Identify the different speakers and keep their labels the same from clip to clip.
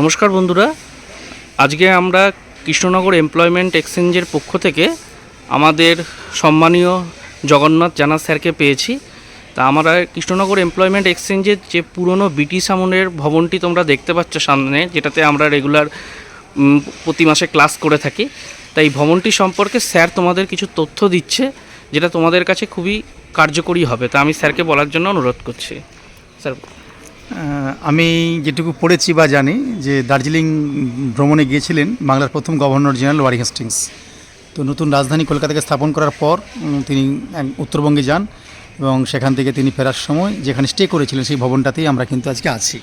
Speaker 1: নমস্কার বন্ধুরা। আজকে আমরা কৃষ্ণনগর এমপ্লয়মেন্ট এক্সচেঞ্জের পক্ষ থেকে আমাদের সম্মানীয় জগন্নাথ জানা স্যারকে পেয়েছি। তা আমরা কৃষ্ণনগর এমপ্লয়মেন্ট এক্সচেঞ্জের যে পুরনো ব্রিটিশ আমলের ভবনটি তোমরা দেখতে পাচ্ছ সামনে, যেটাতে আমরা রেগুলার প্রতি মাসে ক্লাস করে থাকি। তাই ভবনটি সম্পর্কে স্যার তোমাদের কিছু তথ্য দিচ্ছে, যেটা তোমাদের কাছে খুবই কার্যকরী হবে। তা আমি স্যারকে বলার জন্য অনুরোধ করছি। স্যার
Speaker 2: আমি যেটুকু পড়েছি বা জানি যে দার্জিলিং ভ্রমণে গিয়েছিলেন বাংলার প্রথম গভর্নর জেনারেল ওয়ারি হেস্টিংস। তো নতুন রাজধানী কলকাতাকে স্থাপন করার পর তিনি উত্তরবঙ্গে যান এবং সেখান থেকে তিনি ফেরার সময় যেখানে স্টে করেছিলেন সেই ভবনটাতেই আমরা কিন্তু আজকে আছি।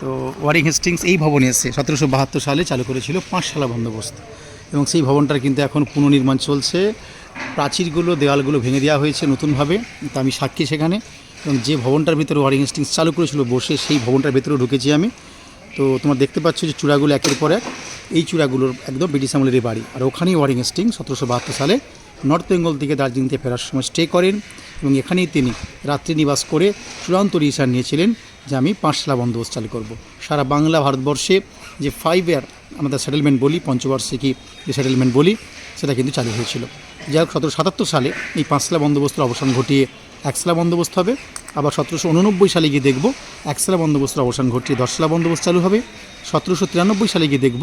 Speaker 2: তো ওয়ারিং হেস্টিংস এই ভবনে এসে সতেরোশো বাহাত্তর সালে চালু করেছিল পাঁচশালা বন্দোবস্ত এবং সেই ভবনটার কিন্তু এখন পুনর্নির্মাণ চলছে। প্রাচীরগুলো দেওয়ালগুলো ভেঙে দেওয়া হয়েছে নতুনভাবে। তা আমি সাক্ষী সেখানে। এবং যে ভবনটার ভিতরে ওয়ারিং হেস্টিংস চালু করেছিল বসে সেই ভবনটার ভেতরে ঢুকেছি আমি। তো তোমরা দেখতে পাচ্ছ যে চূড়াগুলো একের পর এক। এই চূড়াগুলোর একদম ব্রিটিশ আমলেরই বাড়ি। আর ওখানেই ওয়ারিং হেস্টিং সতেরোশো বাহাত্তর সালে নর্থ বেঙ্গল থেকে দার্জিলিং থেকে ফেরার সময় স্টে করেন এবং এখানেই তিনি রাত্রি নিবাস করে চূড়ান্ত ডিসিশন নিয়েছিলেন যে আমি পাঁচশালা বন্দোবস্ত চালু করব। সারা বাংলা ভারতবর্ষে যে ফাইভ ইয়ার আমাদের সেটেলমেন্ট বলি, পঞ্চবার্ষিকী যে সেটেলমেন্ট বলি, সেটা কিন্তু চালু হয়েছিল। যাই হোক, সতেরোশো সাতাত্তর সালে এই পাঁচশালা বন্দোবস্তের অবসান ঘটিয়ে একশালা বন্দোবস্ত হবে। আবার সতেরোশো উননব্বই সালে গিয়ে দেখব একশলা বন্দোবস্তের অবসান ঘটিয়ে দশশালা বন্দোবস্ত চালু হবে। সতেরোশো তিরানব্বই সালে গিয়ে দেখব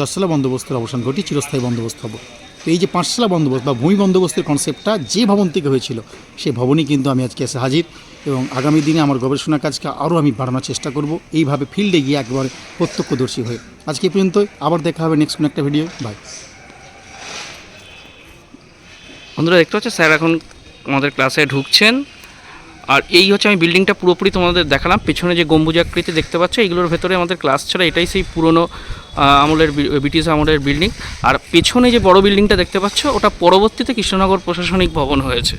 Speaker 2: দশশালা বন্দোবস্তের অবসান ঘটিয়ে চিরস্থায়ী বন্দোবস্ত হবে। তো এই যে পাঁচশালা বন্দোবস্ত বা ভূমি বন্দোবস্তের কনসেপ্টটা যে ভবন থেকে হয়েছিল সেই ভবনই কিন্তু আমি আজকে এসে হাজির এবং আগামী দিনে আমার গবেষণা কাজকে আরও আমি বাড়ানোর চেষ্টা করব। এইভাবে ফিল্ডে গিয়ে একবারে প্রত্যক্ষদর্শী হয়ে। আজকে পর্যন্ত আবার দেখা হবে নেক্সট কোনো একটা ভিডিও বাই
Speaker 1: বন্ধুরা, দেখতে পাচ্ছ স্যার এখন আমাদের ক্লাসে ঢুকছেন। আর এই হচ্ছে আমি বিল্ডিংটা পুরোপুরি তোমাদের দেখালাম। পেছনে যে গম্বুজাকৃতি দেখতে পাচ্ছ, এগুলোর ভেতরে আমাদের ক্লাস ছাড়া এটাই সেই পুরনো আমলের ব্রিটিশ আমলের বিল্ডিং আর পেছনে যে বড় বিল্ডিংটা দেখতে পাচ্ছ, ওটা পরবর্তীতে কৃষ্ণনগর প্রশাসনিক ভবন হয়েছে।